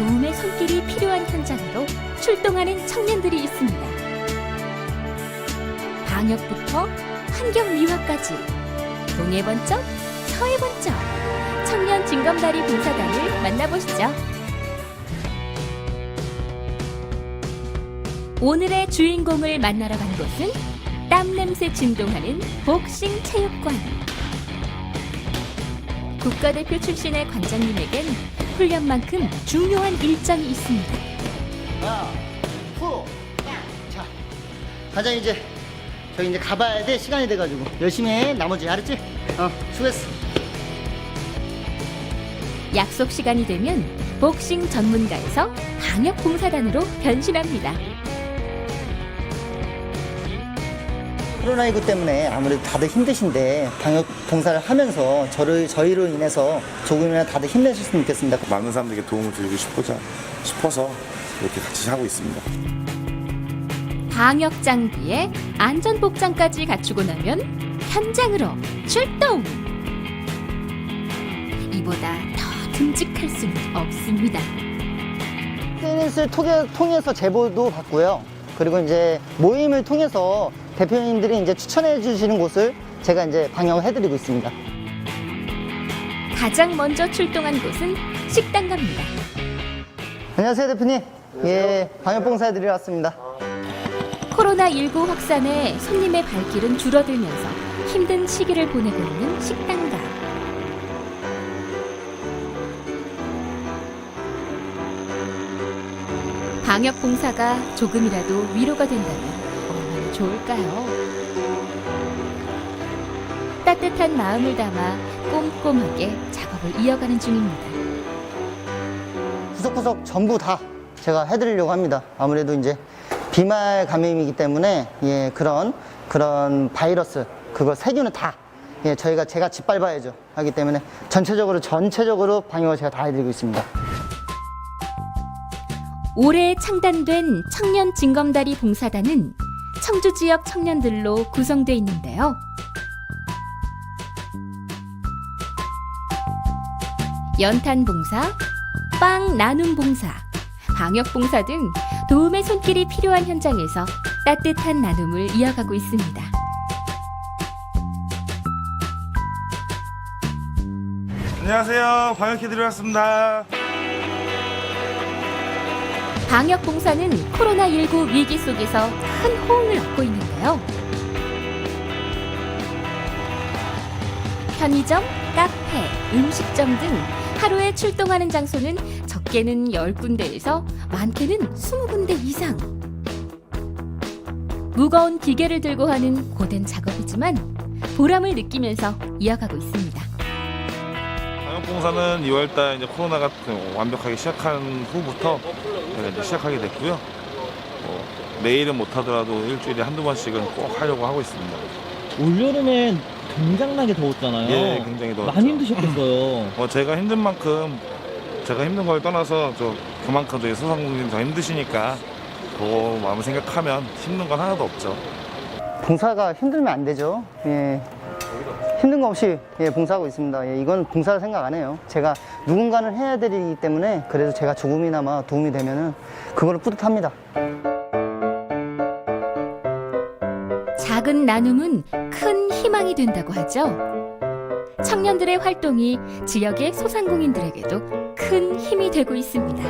도움의 손길이 필요한 현장으로 출동하는 청년들이 있습니다. 방역부터 환경 미화까지 동해 번쩍 서해 번쩍 청년 징검다리 봉사단을 만나보시죠. 오늘의 주인공을 만나러 간 곳은 땀 냄새 진동하는 복싱 체육관. 국가대표 출신의 관장님에겐 훈련만큼 중요한 일정이 있습니다. 야, 후. 자, 가자 이제. 저기 이제 가봐야 돼. 시간이 돼가지고 열심히 해. 나머지 알았지? 어, 수고했어. 약속 시간이 되면 복싱 전문가에서 방역 봉사단으로 변신합니다. 코로나19 때문에 아무래도 다들 힘드신데 방역 봉사를 하면서 저를 저희로 인해서 조금이라도 다들 힘내셨으면 좋겠습니다. 많은 사람들에게 도움을 드리고 싶고자 싶어서 이렇게 같이 하고 있습니다. 방역 장비에 안전 복장까지 갖추고 나면 현장으로 출동. 이보다 더 듬직할 수는 없습니다. SNS를 통해, 통해서 제보도 받고요. 그리고 이제 모임을 통해서 대표님들이 이제 추천해 주시는 곳을 제가 이제 방역을 해드리고 있습니다. 가장 먼저 출동한 곳은 식당 갑니다. 안녕하세요, 대표님. 예, 방역 봉사 해드리러 왔습니다. 코로나19 확산에 손님의 발길은 줄어들면서 힘든 시기를 보내고 있는 식당가. 방역 봉사가 조금이라도 위로가 된다면 얼마나 좋을까요? 따뜻한 마음을 담아 꼼꼼하게 작업을 이어가는 중입니다. 구석구석 전부 다 제가 해드리려고 합니다. 아무래도 이제 비말 감염이기 때문에 예, 그런 그런 바이러스 그걸 세균을 다 예, 저희가 제가 짓밟아야죠. 하기 때문에 전체적으로 전체적으로 방역을 제가 다 해드리고 있습니다. 올해 창단된 청년 징검다리 봉사단은 청주 지역 청년들로 구성돼 있는데요. 연탄 봉사, 빵 나눔 봉사, 방역 봉사 등 도움의 손길이 필요한 현장에서 따뜻한 나눔을 이어가고 있습니다. 안녕하세요. 방역해드리러 왔습니다. 방역 봉사는 코로나19 위기 속에서 큰 호응을 얻고 있는데요. 편의점, 카페, 음식점 등 하루에 출동하는 장소는 적게는 10군데에서 많게는 20군데 이상. 무거운 기계를 들고 하는 고된 작업이지만 보람을 느끼면서 이어가고 있습니다. 방역봉사는 2월달 이제 코로나가 그 완벽하게 시작한 후부터 제가 이제 시작하게 됐고요. 뭐, 매일은 못하더라도 일주일에 한두 번씩은 꼭 하려고 하고 있습니다. 올여름엔 굉장하게 더웠잖아요. 예, 굉장히 더웠죠. 많이 힘드셨겠어요. 뭐 제가 힘든 만큼 제가 힘든 걸 떠나서 저 그만큼 저희 소상공인이 더 힘드시니까 그 마음을 생각하면 힘든 건 하나도 없죠. 봉사가 힘들면 안 되죠. 예. 힘든 거 없이 예, 봉사하고 있습니다. 예, 이건 봉사를 생각 안 해요. 제가 누군가는 해야 되기 때문에 그래도 제가 조금이나마 도움이 되면은 그거를 뿌듯합니다. 작은 나눔은 큰 희망이 된다고 하죠. 청년들의 활동이 지역의 소상공인들에게도 큰 힘이 되고 있습니다.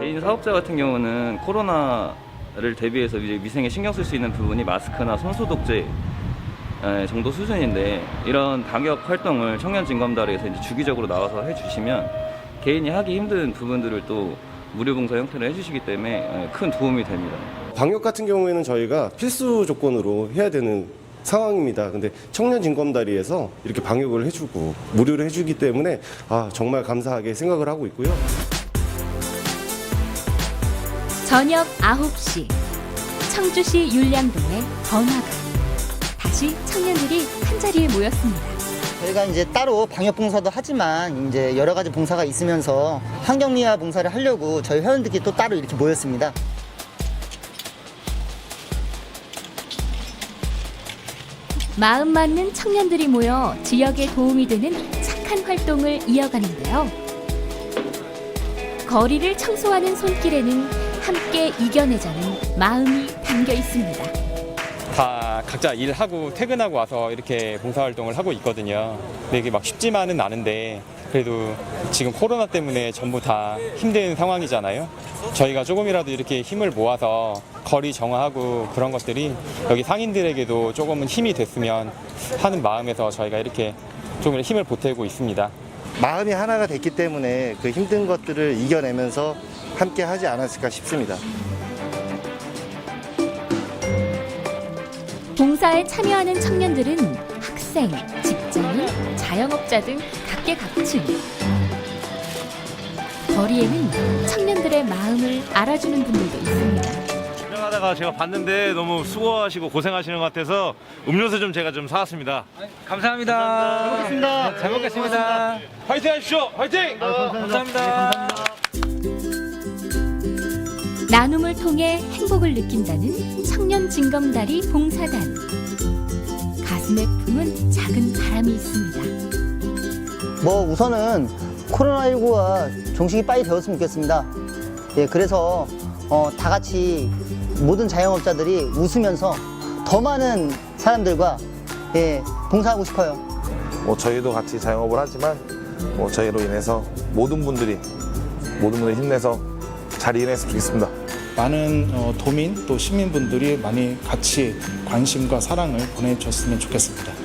개인 사업자 같은 경우는 코로나를 대비해서 이제 위생에 신경 쓸 수 있는 부분이 마스크나 손소독제 에, 정도 수준인데 이런 방역 활동을 청년 진검다리에서 이제 주기적으로 나와서 해주시면 개인이 하기 힘든 부분들을 또 무료 봉사 형태로 해주시기 때문에 에, 큰 도움이 됩니다. 방역 같은 경우에는 저희가 필수 조건으로 해야 되는 상황입니다. 근데 청년 진검다리에서 이렇게 방역을 해주고 무료로 해주기 때문에 아 정말 감사하게 생각을 하고 있고요. 저녁 9시 청주시 율량동의 번화가 다시 청년들이 한자리에 모였습니다. 저희가 이제 따로 방역 봉사도 하지만 이제 여러 가지 봉사가 있으면서 환경미화 봉사를 하려고 저희 회원들끼리 또 따로 이렇게 모였습니다. 마음 맞는 청년들이 모여 지역에 도움이 되는 착한 활동을 이어가는데요. 거리를 청소하는 손길에는 함께 이겨내자는 마음이 담겨 있습니다. 다 각자 일하고 퇴근하고 와서 이렇게 봉사활동을 하고 있거든요. 근데 이게 막 쉽지만은 않은데 그래도 지금 코로나 때문에 전부 다 힘든 상황이잖아요. 저희가 조금이라도 이렇게 힘을 모아서 거리 정화하고 그런 것들이 여기 상인들에게도 조금은 힘이 됐으면 하는 마음에서 저희가 이렇게 조금 힘을 보태고 있습니다. 마음이 하나가 됐기 때문에 그 힘든 것들을 이겨내면서 함께 하지 않았을까 싶습니다. 봉사에 참여하는 청년들은 학생, 직장인, 자영업자 등 각계각층. 거리에는 청년들의 마음을 알아주는 분들도 있습니다. 지나가다가 제가 봤는데 너무 수고하시고 고생하시는 것 같아서 음료수 좀 제가 좀 사왔습니다. 감사합니다. 잘 먹겠습니다. 잘 먹겠습니다. 화이팅 하십시오. 화이팅! 감사합니다. 나눔을 통해 행복을 느낀다는 청년 징검다리 봉사단. 가슴에 품은 작은 바람이 있습니다. 뭐 우선은 코로나19가 종식이 빨리 되었으면 좋겠습니다. 예, 그래서 어, 다 같이 모든 자영업자들이 웃으면서 더 많은 사람들과 예, 봉사하고 싶어요. 뭐 저희도 같이 자영업을 하지만 뭐 저희로 인해서 모든 분들이 모든 분들이 힘내서 잘 일해냈으면 좋겠습니다. 많은 어, 도민 또 시민분들이 많이 같이 관심과 사랑을 보내줬으면 좋겠습니다.